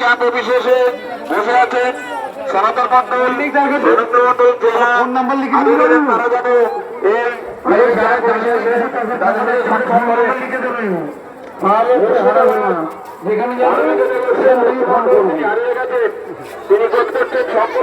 Camp অফিসে বসে আছেন সনাতন মন্ডল সুরেন্দ্র মন্ডল জেলা। তারা যেন এই যেখানে তিনি করতেছেন সকল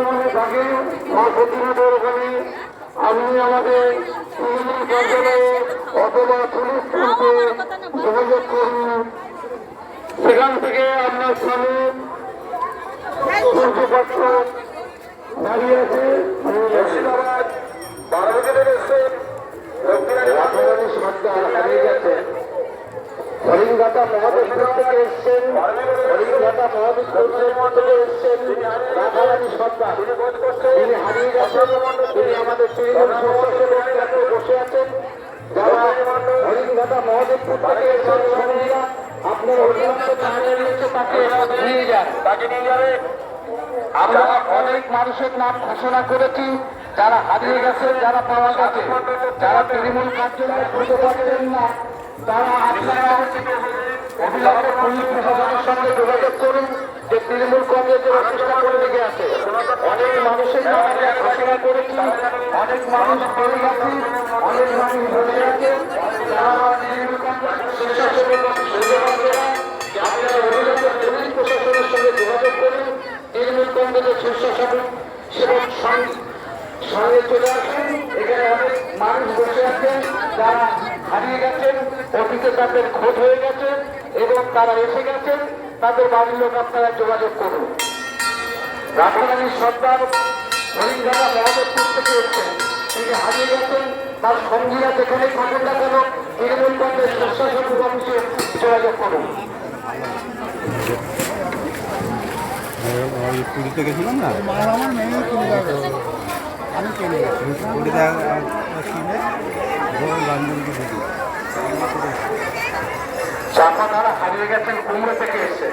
থাকে সতীনাথের ওখানে আপনি আমাদের তৃণমূল কার্যালয়ে অথবা পুলিশ যোগাযোগ করুন। সেখান থেকে আপনার স্বামী সূর্যপাত্র দাঁড়িয়ে আছে মুর্শিদাবাদ আমাদের তৃণমূল স্বেচ্ছাসেবক বসে আছেন যারা হরিণঘাটা মহাদেবপুর থেকে এসেছেন সঙ্গীরা আপনার হরিণঘাটা দাঁড়িয়ে রয়েছে তাকে নিয়ে যান আমরা অনেক মানুষের নাম ঘোষণা করেছি যারা হারিয়ে গেছে যারা পাওয়া গেছে যারা তৃণমূল কার্যালয়ে খুঁজে না তারা আপনারা অবিলম্বে পুলিশ প্রশাসনের সঙ্গে যোগাযোগ করুন, যে তৃণমূল কংগ্রেসের অফিসটা কোন দিকে আছে? অনেক মানুষের নাম আমরা ঘোষণা করেছি, অনেক মানুষ পড়ে গেছে, অনেক মানুষ বসে আছে স্বেচ্ছাসেবক প্রশাসনের সঙ্গে যোগাযোগ করুন তৃণমূল কংগ্রেসের শীর্ষ সেবক চলে আসুন এখানে অনেক মানুষ বসে আছেন যারা হারিয়ে গেছেন, অতীতে তাদের খোঁজ হয়ে গেছে, এবং তারা এসে গেছেন, তাদের বাড়ির লোক আপনারা যোগাযোগ করুন। রাধারানী সর্দার হরিণঘাটা মহাদেবপুর থেকে এসছেন। তিনি হারিয়ে গেছেন তার সঙ্গীরা যেখানে থাকুন না কেন তৃণমূল কংগ্রেস যোগাযোগ করুন। পুরীতে গেছিলাম না আমার চাপা হারিয়ে গেছেন কুমড়ো থেকে এসে।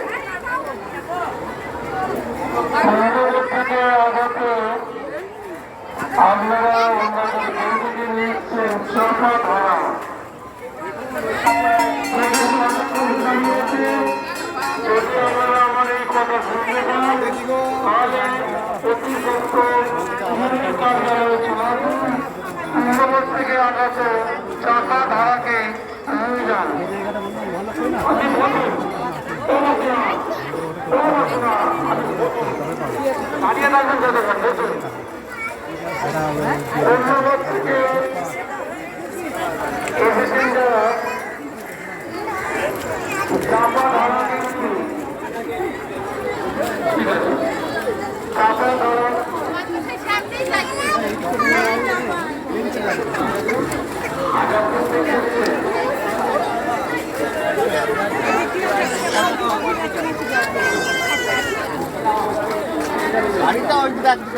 কুমড়ো থেকে আগত আপনারা বন্ধুকে নিয়ে এসছেন চাপা ধরা যদি আপনারা আমার এই কথা শুনতে পান চাপা ধারাকে নিয়ে যান দাঁড়িয়ে থাকবেন যতক্ষণ বসুন ধন্যবাদ থেকে এসেছেন যারা চাপা ধারা কিন্তু চাপা ধারা গাড়িটা ওই দিকে একদিকে রাখা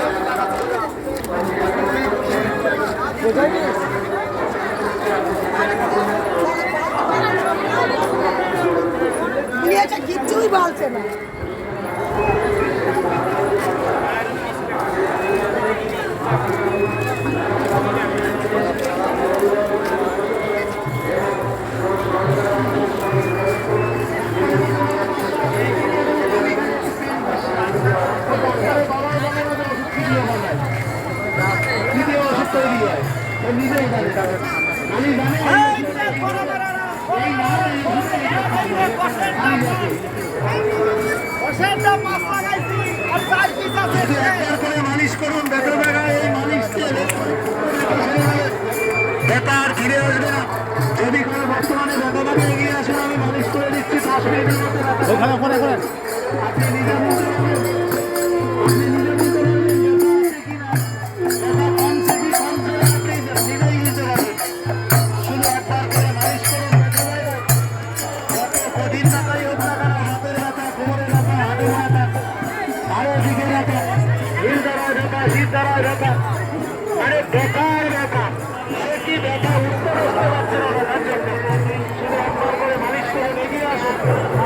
নিবে এক মালিশ করুন বেতন এই মালিশ ব্যথা আর ফিরে আসবে যদি কোনো বর্তমানে ব্যথাটাকে এগিয়ে আসেন আমি মালিশ করে দিচ্ছি দশ মিনিটের মধ্যে আপনি নিজের